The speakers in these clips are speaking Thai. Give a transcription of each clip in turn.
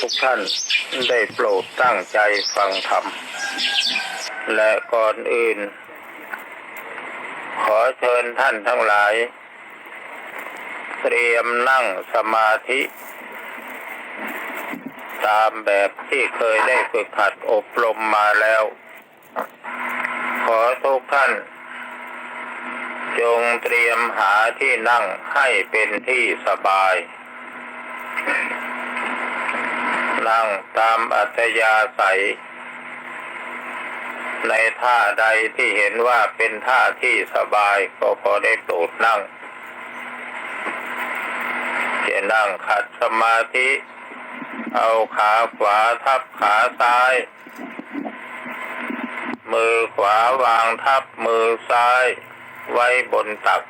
ทุกท่านได้โปรดตั้งใจฟังธรรม และก่อนอื่น ขอเชิญท่านทั้งหลาย เตรียมนั่งสมาธิ ตามแบบที่เคยได้ฝึกหัดอบรมมาแล้ว ขอทุกท่าน จงเตรียมหาที่นั่งให้เป็นที่สบาย นั่งตามอัธยาศัย ในท่าใดที่เห็นว่าเป็นท่าที่สบายก็ขอได้โปรดนั่งจะนั่งขัดสมาธิ เอาขาขวาทับขาซ้าย มือขวาวางทับมือซ้าย ไว้บนตัก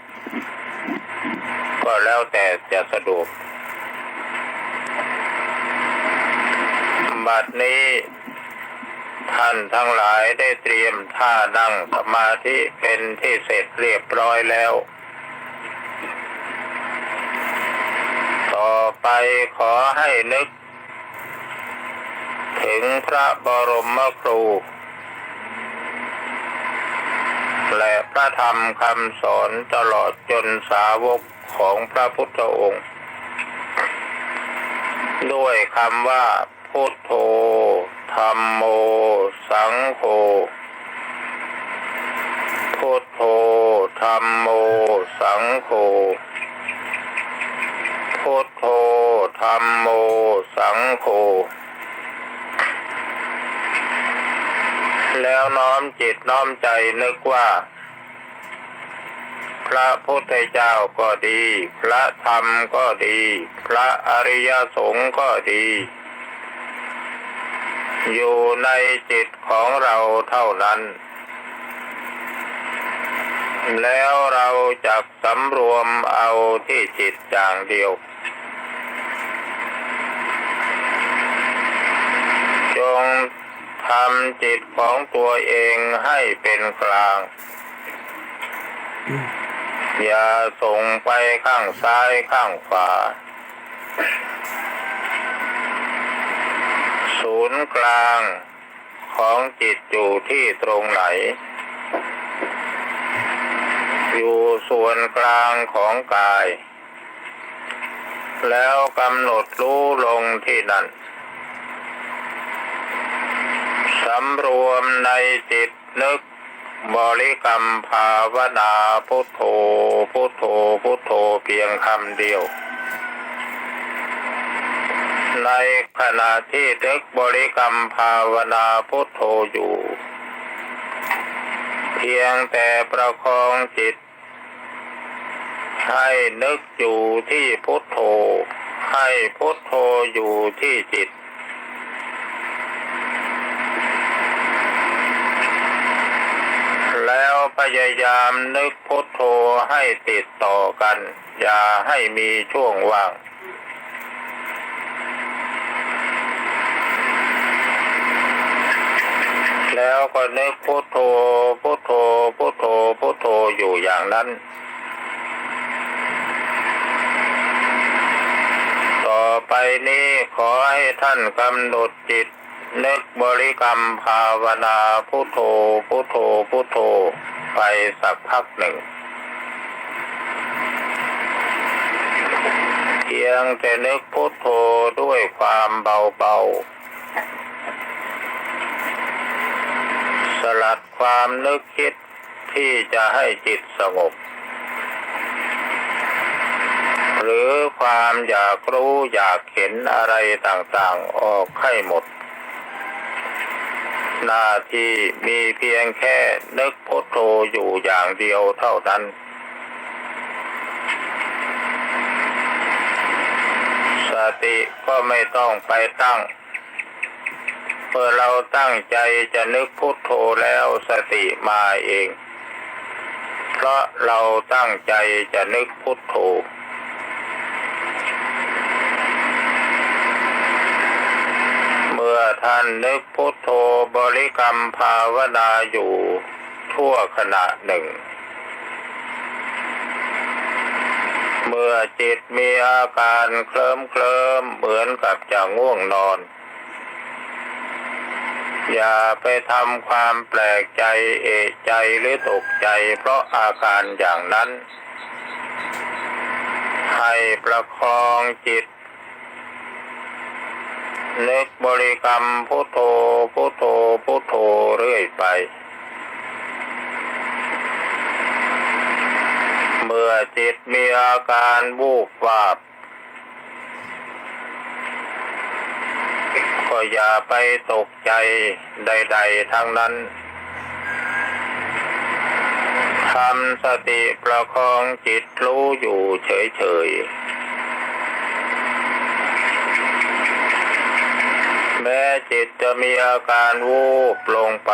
ก็แล้วแต่จะสะดวก บัดนี้ ท่านทั้งหลายได้เตรียมท่านั่งสมาธิเป็นที่เสร็จเรียบร้อยแล้ว ต่อไปขอให้นึก ถึงพระบรมครูและพระธรรมคำสอนตลอดจนสาวกของพระพุทธองค์ ด้วยคำว่า พุทโธธรรมโม สังโฆ พุทโธธรรมโม สังโฆ พุทโธธรรมโม สังโฆ แล้วน้อมจิตน้อมใจนึกว่าพระพุทธเจ้าก็ดี พระธรรมก็ดี พระอริยสงฆ์ก็ดี อยู่ในจิตของเราเท่านั้น แล้วเราจะสำรวมเอาที่จิตอย่างเดียว จงทำจิตของตัวเองให้เป็นกลาง อย่าส่งไปข้างซ้ายข้างขวา ศูนย์กลางของจิตอยู่ที่ตรงไหน อยู่ส่วนกลางของกาย แล้วกำหนดรู้ลงที่นั่นสำรวมในจิตนึกบริกรรมภาวนาพุทโธพุทโธพุทโธเพียงคำเดียว ในขณะที่นึกบริกรรมภาวนาพุทโธอยู่ เพียงแต่ประคองจิต ให้นึกอยู่ที่พุทโธ ให้พุทโธอยู่ที่จิตแล้วพยายามนึกพุทโธให้ติดต่อกัน อย่าให้มีช่วงว่าง แล้วก็นึกพุทโธพุทโธพุทโธพุทโธอยู่อย่างนั้น ต่อไปนี้ขอให้ท่านกำหนดจิต นึกบริกรรมภาวนาพุทโธพุทโธพุทโธไปสักพักหนึ่งเพียงแต่นึกพุทโธด้วยความเบาๆ สลัดความนึกคิดที่จะให้จิตสงบ หรือความอยากรู้อยากเห็นอะไรต่างๆออกให้หมด หน้าที่มีเพียงแค่นึกพุทโธอยู่อย่างเดียวเท่านั้นสติก็ไม่ต้องไปตั้ง เมื่อเราตั้งใจจะนึกพุทโธแล้วสติมาเอง เพราะเราตั้งใจจะนึกพุทโธเมื่อท่านนึกพุทโธบริกรรมภาวนาอยู่ทั่วขณะหนึ่ง เมื่อจิตมีอาการเคลิ้มเคลิ้มเหมือนกับจะง่วงนอน อย่าไปทำความแปลกใจเอะใจหรือตกใจเพราะอาการอย่างนั้น ให้ประคองจิตนึกบริกรรมพุทโธพุทโธพุทโธเรื่อยไป เมื่อจิตมีอาการวูบวาบ ก็อย่าไปตกใจใด ๆ ทั้งนั้นทำสติประคองจิตรู้อยู่เฉย ๆ แม้จิตจะมีอาการวูบลงไป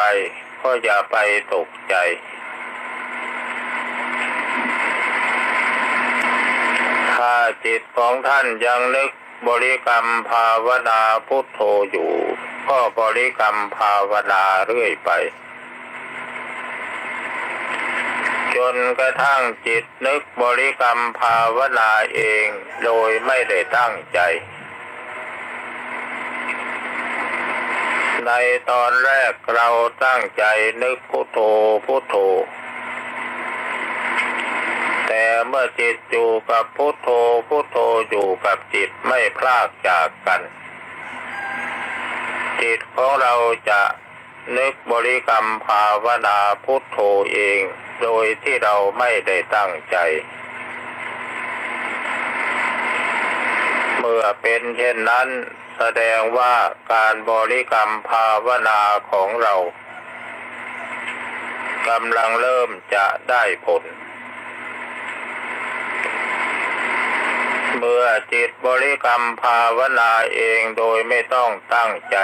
ก็อย่าไปตกใจถ้าจิตของท่านยังนึก บริกรรมภาวนาพุทโธอยู่ ก็บริกรรมภาวนาเรื่อยไป จนกระทั่งจิตนึกบริกรรมภาวนาเองโดยไม่ได้ตั้งใจ ในตอนแรกเราตั้งใจนึกพุทโธพุทโธ เมื่อจิตอยู่กับพุทโธพุทโธอยู่กับจิตไม่พลากจากกัน จิตของเราจะนึกบริกรรมภาวนาพุทโธเอง โดยที่เราไม่ได้ตั้งใจ เมื่อเป็นเช่นนั้นแสดงว่าการบริกรรมภาวนาของเรากำลังเริ่มจะได้ผล เมื่อจิตบริกรรมภาวนาเองโดยไม่ต้องตั้งใจ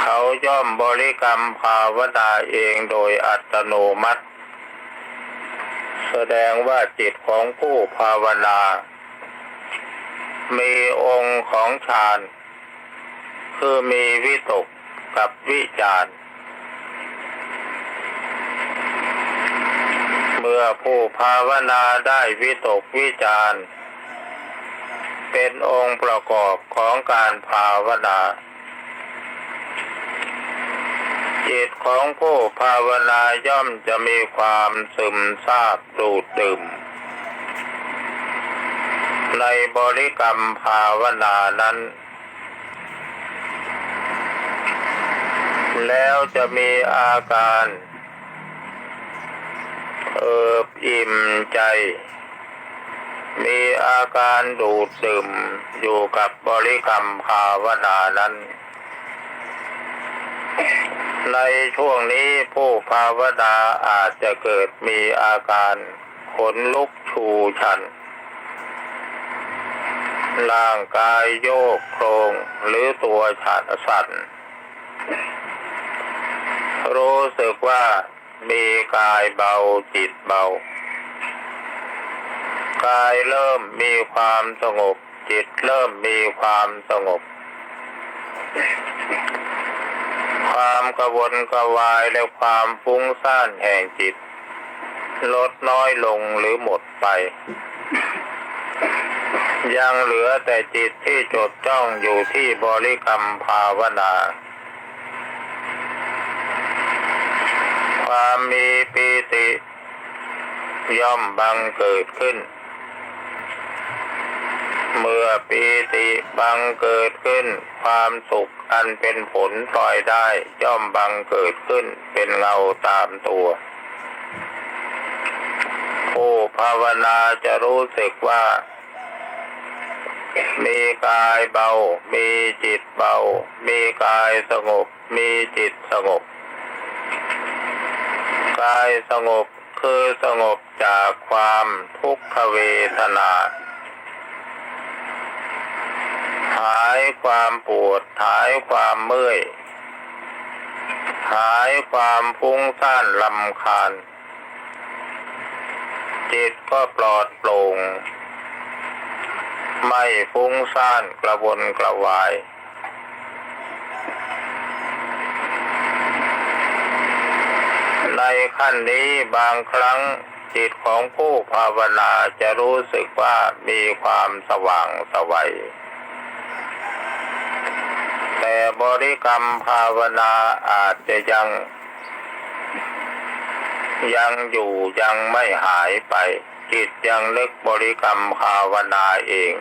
เขาย่อมบริกรรมภาวนาเองโดยอัตโนมัติ แสดงว่าจิตของผู้ภาวนา มีองค์ของฌาน คือมีวิตกกับวิจารณ์ มื่อผู้ภาวนาได้วิตกวิจารเป็นองค์ประกอบของการภาวนาจิตของผู้ภาวนาย่อมจะมีความซึมซาบดูดดื่ม ในบริกรรมภาวนานั้น แล้วจะมีอาการ บอิ่มใจ มีอาการดูดดื่มอยู่กับบริกรรมภาวนานั้น ในช่วงนี้ผู้ภาวนาอาจจะเกิดมีอาการขนลุกชูชัน ร่างกายโยกโครงหรือตัวชันสั่นรู้สึกว่า มีกายเบาจิตเบา กายเริ่มมีความสงบ จิตเริ่มมีความสงบ ความกระวนกระวายและความฟุ้งซ่านแห่งจิต ลดน้อยลงหรือหมดไป ยังเหลือแต่จิตที่จดจ้องอยู่ที่บริกรรมภาวนา ความมีปีติ ย่อมบังเกิดขึ้น เมื่อปีติบังเกิดขึ้น ความสุขอันเป็นผลปล่อยได้ ย่อมบังเกิดขึ้นเป็นเงาตามตัว ผู้ภาวนาจะรู้สึกว่า มีกายเบา มีจิตเบา มีกายสงบ มีจิตสงบ กายสงบคือสงบจากความทุกขเวทนา หายความปวด หายความเมื่อย หายความฟุ้งซ่านลำคาญ จิตก็ปลอดโปร่ง ไม่ฟุ้งซ่านกระวนกระวาย ในขั้นนี้บางครั้งจิตของผู้ภาวนาจะรู้สึกว่ามีความสว่างสวัย แต่บริกรรมภาวนาอาจจะยัง ยังอยู่ยังไม่หายไป จิตยังนึกบริกรรมภาวนาเอง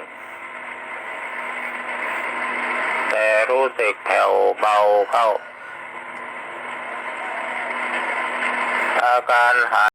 แต่รู้สึกแผ่วเบาเข้า อา การหาย